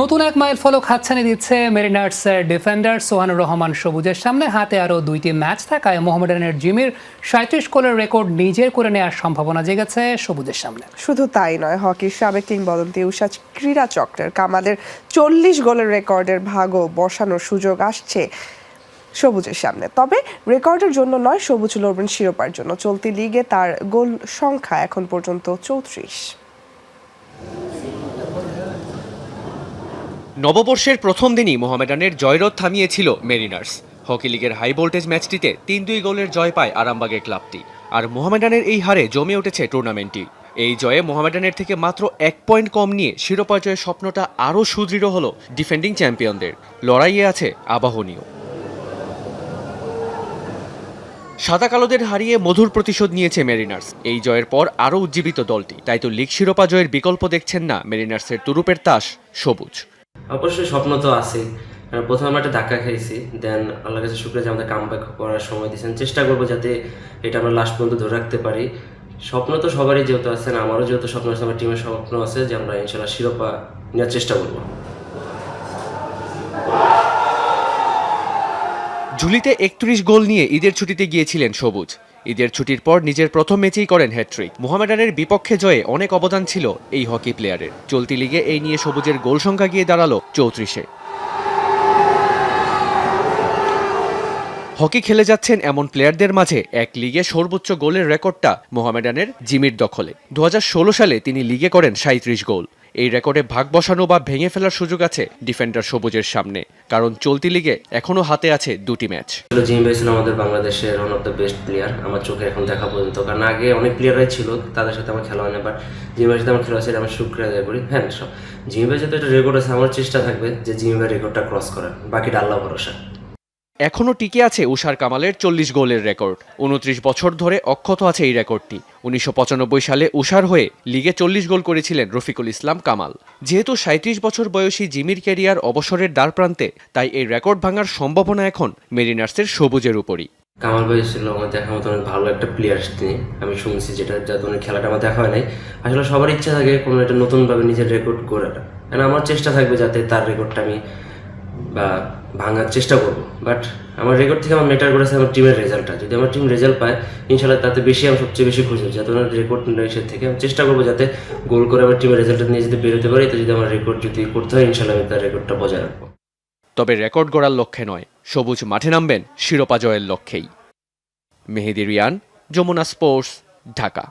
নতুন এক মাইল ফলক হাতছানি দিচ্ছে মেরিনার্সের ডিফেন্ডার সোহানুর রহমান সবুজের সামনে। হাতে আরও দুইটি ম্যাচ থাকায় মোহামেডানের জিমির সাঁত্রিশ গোলের রেকর্ড নিজের করে নেওয়ার সম্ভাবনা জেগেছে সবুজের সামনে। শুধু তাই নয়, হকির সাবেক কিংবদন্তি উষা ক্রীড়া চক্রের কামালের চল্লিশ গোলের রেকর্ডের ভাগও বসানোর সুযোগ আসছে সবুজের সামনে। তবে রেকর্ডের জন্য নয়, সবুজ লড়বেন শিরোপার জন্য। চলতি লিগে তার গোল সংখ্যা এখন পর্যন্ত চৌত্রিশ। নববর্ষের প্রথম দিনই মোহামেডানের জয়রথ থামিয়েছিল মেরিনার্স। হকি লিগের হাই ভোল্টেজ ম্যাচটিতে তিন দুই গোলের জয় পায় আরামবাগের ক্লাবটি। আর মোহামেডানের এই হারে জমে উঠেছে টুর্নামেন্টটি। এই জয়ে মোহামেডানের থেকে মাত্র এক পয়েন্ট কম নিয়ে শিরোপা জয়ের স্বপ্নটা আরও সুদৃঢ় হল ডিফেন্ডিং চ্যাম্পিয়নদের। লড়াইয়ে আছে আবাহনীয় সাদা কালোদের হারিয়ে মধুর প্রতিশোধ নিয়েছে মেরিনার্স। এই জয়ের পর আরও উজ্জীবিত দলটি। তাই তো লিগ শিরোপা জয়ের বিকল্প দেখছেন না মেরিনার্সের তুরুপের তাস সবুজ। অবশ্যই স্বপ্ন তো কারণ প্রথমে আমরা একটা ধাক্কা খেয়েছি, দেন আল্লাহ কাছে শুক্রিয়া যে আমাদের কাম করার সময় দিয়েছেন। চেষ্টা করব যাতে এটা আমরা লাস্ট পর্যন্ত ধরে রাখতে পারি। স্বপ্ন তো সবারই যেহেতু আছে, না, আমারও যেহেতু স্বপ্ন আছে, আমার টিমের স্বপ্ন আছে যে আমরা ইনশাল্লাহ শিরোপা নেওয়ার চেষ্টা করব। ঝুলিতে একত্রিশ গোল নিয়ে ঈদের ছুটিতে গিয়েছিলেন সবুজ। ঈদের ছুটির পর নিজের প্রথম ম্যাচেই করেন হ্যাট্রিক মোহামেডানের বিপক্ষে জয়ে অনেক অবদান ছিল এই হকি প্লেয়ারের। চলতি লিগে এই নিয়ে সবুজের গোল সংখ্যা গিয়ে দাঁড়াল চৌত্রিশে। হকি খেলে যাচ্ছেন এমন প্লেয়ারদের মাঝে এক লিগে সর্বোচ্চ গোলের রেকর্ডটা মোহামেডানের জিমির দখলে। দু হাজার ষোলো সালে তিনি লিগে করেন সাঁত্রিশ গোল। এই রেকর্ডে ভাগ বসানো বা ভেঙে ফেলার সুযোগ আছে ডিফেন্ডার সবুজের সামনে, কারণ চলতি লিগে এখনও হাতে আছে দুটি ম্যাচ। জিম ভাই আমাদের বাংলাদেশের one of the best player আমার চোখে এখন দেখা পর্যন্ত। কারণ আগে অনেক প্লেয়াররাই ছিল, তাদের সাথে আমার খেলা হয় না বাট জিম ভাইয়ের সাথে আমার খেলা হয়েছে আমি শুক্রিয়া আদায় করি। হ্যাঁ জিম ভাই যেহেতু একটা রেকর্ড আছে, আমার চেষ্টা থাকবে যে জিম ভাই রেকর্ডটা ক্রস করার, বাকিটা আল্লাহ ভরসা। এখনও টিকে আছে উষার কামালের চল্লিশ গোলের রেকর্ড। উনত্রিশ বছর ধরে অক্ষত আছে এই রেকর্ডটি। উনিশশো সালে উষার হয়ে লিগে চল্লিশ গোল করেছিলেন রফিকুল ইসলাম কামাল। যেহেতু সাঁত্রিশ বছর বয়সী জিমির ক্যারিয়ার অবসরের দ্বারপ্রান্তে, তাই এই রেকর্ড ভাঙার সম্ভাবনা এখন মেরিনার্সের সবুজের উপরই। কামাল ভাই ছিল আমার দেখার মতো অনেক ভালো একটা প্লেয়ার তিনি। আমি শুনছি যেটা যাতে অনেক খেলাটা আমার দেখা হয় নাই। আসলে সবার ইচ্ছা থাকে কোনো একটা নতুনভাবে নিজের রেকর্ড করাটা আমার চেষ্টা থাকবে যাতে তার রেকর্ডটা আমি বা ভাঙার চেষ্টা করব। বাট আমার রেকর্ড থেকে আমার মেটার করেছে আমার টিমের রেজাল্টটা যদি আমার টিম রেজাল্ট পায় ইনশাল্লাহ তাতে বেশি আমি সবচেয়ে বেশি খুশি যাতে আমার রেকর্ড রেসের থেকে আমি চেষ্টা করব যাতে গোল করে আমার টিমের রেজাল্টটা নিয়ে যদি বেরোতে পারি তো যদি আমার রেকর্ড যদি করতে হয় ইনশাল্লাহ আমি তার রেকর্ডটা বজায় রাখব। তবে রেকর্ড গড়ার লক্ষ্যে নয়, সবুজ মাঠে নামবেন শিরোপা জয়ের লক্ষ্যেই। মেহেদি রিয়ান, যমুনা স্পোর্টস, ঢাকা।